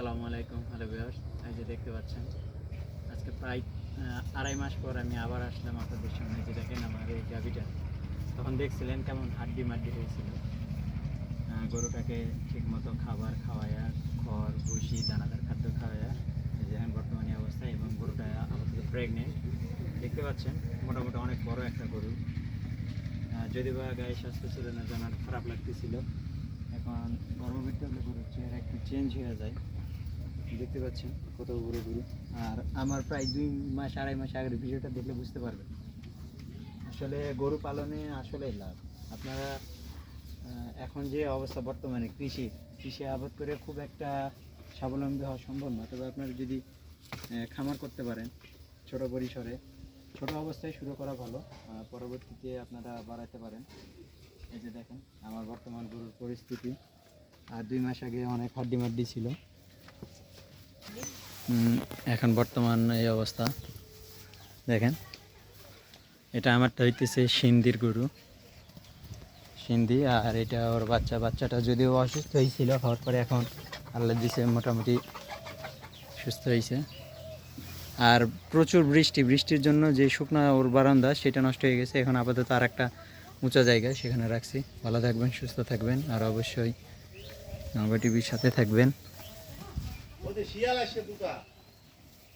আসসালামু আলাইকুম, hello viewers. এই যে দেখতে পাচ্ছেন, আজকে প্রায় আড়াই মাস পর আমি আবার আসলাম আপনাদের সামনে। যে দেখেন আমার এই গাভিটা। তখন দেখছিলেন কেমন হাড্ডি মাড্ডি হয়েছিল। গরুটাকে ঠিকমতো খাবার খাওয়ায়া, খড়, ভুসি, দানাদার খাদ্য খাওয়ায়া, এই যে এখন বর্তমানে অবস্থা এবং গরুটা আপাতত প্রেগনেন্ট দেখতে পাচ্ছেন, মোটামুটি অনেক বড় একটা গরু। যদি বা গায়ে স্বাস্থ্য ছিল না, জানার খারাপ লাগতেছিল। এখন গর্ভবতী হলে গরুর চেহারা একটু চেঞ্জ হয়ে যায়। দেখতে পাচ্ছেন কত বড় গরু আর আমার প্রায় দুই মাস, আড়াই মাস আগের ভিডিওটা দেখলে বুঝতে পারবেন। আসলে গরু পালনে আসলে লাভ। আপনারা এখন যে অবস্থা বর্তমানে কৃষি কৃষি আবাদ করে খুব একটা স্বাবলম্বী হওয়া সম্ভব না। তবে আপনারা যদি খামার করতে পারেন ছোট পরিসরে, ছোট অবস্থায় শুরু করা ভালো। পরবর্তীতে আপনারা বাড়াতে পারেন। এই যে দেখেন, আমার বর্তমান গরুর পরিস্থিতি। আর দুই মাস আগে অনেক হাড্ডি মাড্ডি ছিল। এখন বর্তমান এই অবস্থা। দেখেন, এটা আমারটা হইতেছে সিন্দির গরু। সিন্ধি আর এটা ওর বাচ্চা। বাচ্চাটা যদিও অসুস্থ হয়েছিল হওয়ার পরে এখন আল্লাহ দিছে, মোটামুটি সুস্থ হয়েছে আর প্রচুর বৃষ্টি, বৃষ্টির জন্য যে শুকনা ওর বারান্দা, সেটা নষ্ট হয়ে গেছে। এখন আপাতত আর একটা উঁচা জায়গায় সেখানে রাখছি। ভালো থাকবেন, সুস্থ থাকবেন, আর অবশ্যই নগা টিভির সাথে থাকবেন। ওদের শিয়াল আসছে দুটা।